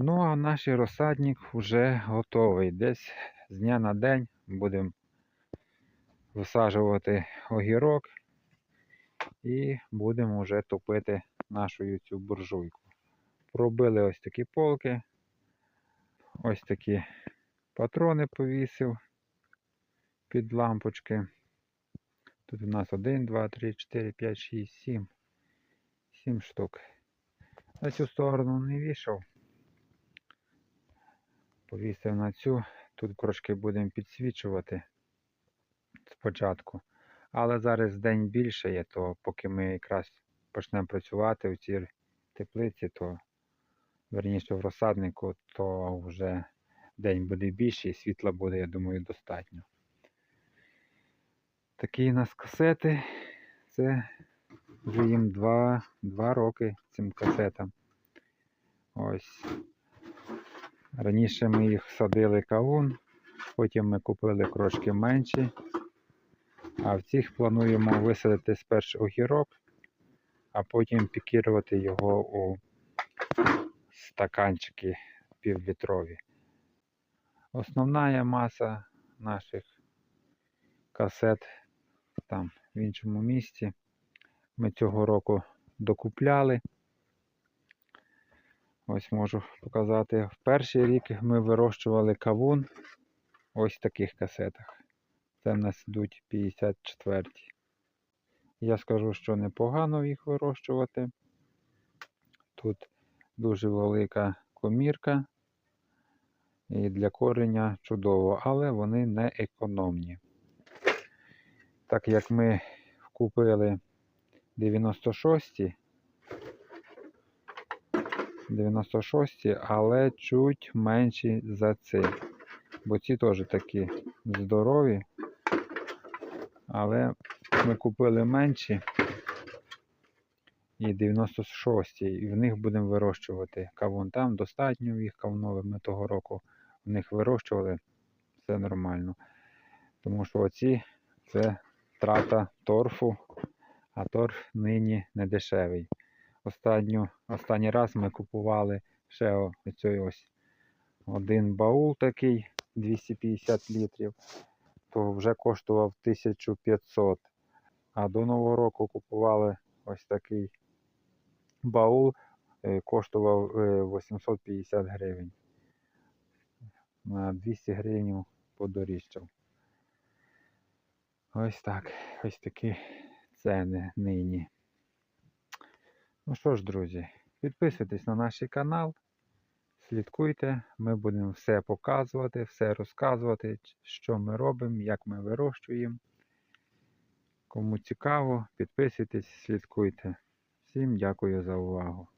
Ну, а наш розсадник вже готовий. Десь з дня на день будемо висаджувати огірок і будемо вже топити нашу цю буржуйку. Пробили ось такі полки, ось такі патрони повісив під лампочки. Тут у нас 1, 2, 3, 4, 5, 6, 7. 7 штук. На цю сторону не вішав. Повісив на цю. Тут трошки будемо підсвічувати спочатку. Але зараз день більше є, то поки ми якраз почнемо працювати в цій теплиці, то верніше в розсаднику, то вже день буде більший, світла буде, я думаю, достатньо. Такі у нас касети. Це вже їм 2, 2 роки цим касетам. Ось. Раніше ми їх садили кавун, потім ми купили трошки менші. А в цих плануємо висадити спершу огірок, а потім пікірувати його у стаканчики півлітрові. Основна маса наших касет там в іншому місці. Ми цього року докупляли. Ось можу показати. В перший рік ми вирощували кавун ось в таких касетах. Це в нас йдуть 54. Я скажу, що непогано їх вирощувати. Тут дуже велика комірка. І для кореня чудово, але вони не економні. Так як ми купили 96, 96, але чуть менші за ці. Бо ці теж такі здорові. Але ми купили менші і 96 і в них будемо вирощувати кавун. Там достатньо їх кавунових. Ми того року в них вирощували. Все нормально. Тому що оці це трата торфу, а торф нині не дешевий. Останню, останній раз ми купували ще оцей ось один баул такий 250 літрів, то вже коштував 1500. А до Нового року купували ось такий баул, е, коштував е, 850 гривень. На 200 гривень подоріжчав. Ось так. Ось такі ціни нині. Ну що ж, друзі, підписуйтесь на наш канал, слідкуйте, ми будемо все показувати, все розказувати, що ми робимо, як ми вирощуємо. Кому цікаво, підписуйтесь, слідкуйте. Всім дякую за увагу.